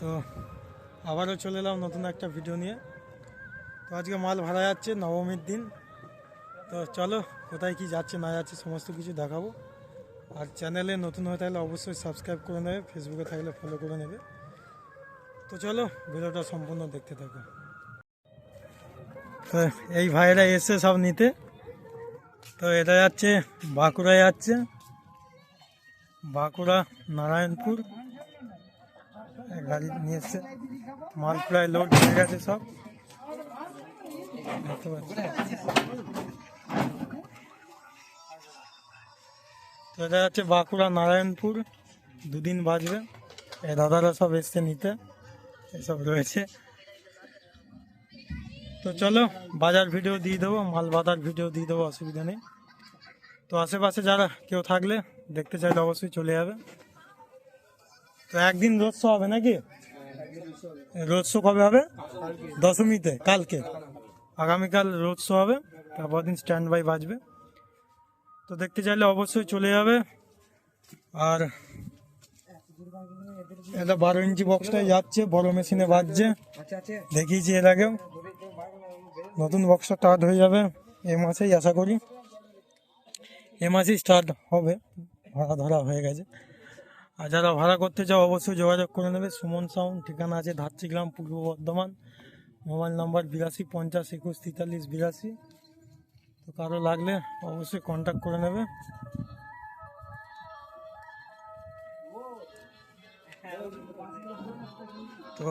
তো আবারও চলে এলাম নতুন একটা ভিডিও নিয়ে। তো আজকে মাল ভাড়া যাচ্ছে নবমীর দিন। তো চলো, কোথায় কি যাচ্ছে না যাচ্ছে সমস্ত কিছু দেখাবো। আর চ্যানেলে নতুন হয়ে থাকলে অবশ্যই সাবস্ক্রাইব করে নেবে ফেসবুকে থাকলে ফলো করে নেবে। তো চলো, ভিডিওটা সম্পূর্ণ দেখতে থাকো। তো এই ভাইরা এসে সব নিতে। তো এটা যাচ্ছে বাঁকুড়া যাচ্ছে। বাঁকুড়া, নারায়ণপুর। গাড়ি নিয়ে মাল প্রায় লোড হয়ে গেছে সব। তো এটা যাচ্ছে বাঁকুড়া, নারায়ণপুর। দুদিন বাজবে। এই দাদারা সব এসছে নিতে। এসব রয়েছে। তো চলো, বাজার ভিডিও দিয়ে দেবো, মাল বাজার ভিডিও দিয়ে দেবো, অসুবিধা নেই। তো আশেপাশে যারা কেউ থাকলে দেখতে চাইলে অবশ্যই চলে যাবে। তো একদিন রোদ শো হবে নাকি? রোদ শো কবে হবে? দশমীতে, কালকে। আগামীকাল রোদ শো হবে তারপর দিন স্ট্যান্ড বাই বাজবে। তো দেখতে চাইলে অবশ্যই চলে যাবে। আর এটা বারো ইঞ্চি বক্সটাই যাচ্ছে, বড় মেশিনে বাজছে। দেখিয়েছি এর আগেও। নতুন বক্সটা স্টার্ট হয়ে যাবে এ মাসেই, আশা করি। এ মাসেই স্টার্ট হবে ভাড়া ধরা হয়ে গেছে। আর যারা ভাড়া করতে চাও, অবশ্যই যোগাযোগ করে নেবে। সুমন সাউন্ড, ঠিকানা আছে ধাত্রিগ্রাম, পূর্ব বর্ধমান। মোবাইল নাম্বার বিরাশি, পঞ্চাশ, একুশ, তেতাল্লিশ, বিরাশি। তো কারও লাগলে অবশ্যই কন্ট্যাক্ট করে নেবে। তো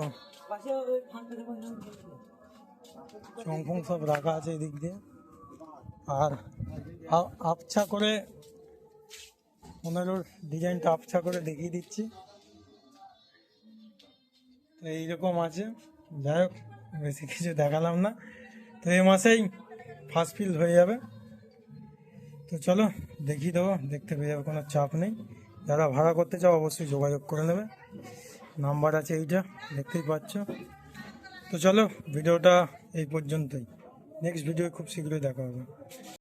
চংফং সব রাখা আছে এদিক দিয়ে। আর আবছা করে পনেরোর ডিজাইনটা আবছা করে দেখিয়ে দিচ্ছি। তো এইরকম আছে। যাই হোক, বেশি কিছু দেখালাম না। তো এই মাসেই ফার্স্ট ফিল হয়ে যাবে। তো চলো, দেখিয়ে দেবো, দেখতে পেয়ে যাবে, কোনো চাপ নেই। যারা ভাড়া করতে চাও, অবশ্যই যোগাযোগ করে নেবে। নাম্বার আছে এইটা, দেখতেই পাচ্ছ। তো চলো, ভিডিওটা এই পর্যন্তই। নেক্সট ভিডিও খুব শীঘ্রই দেখা হবে।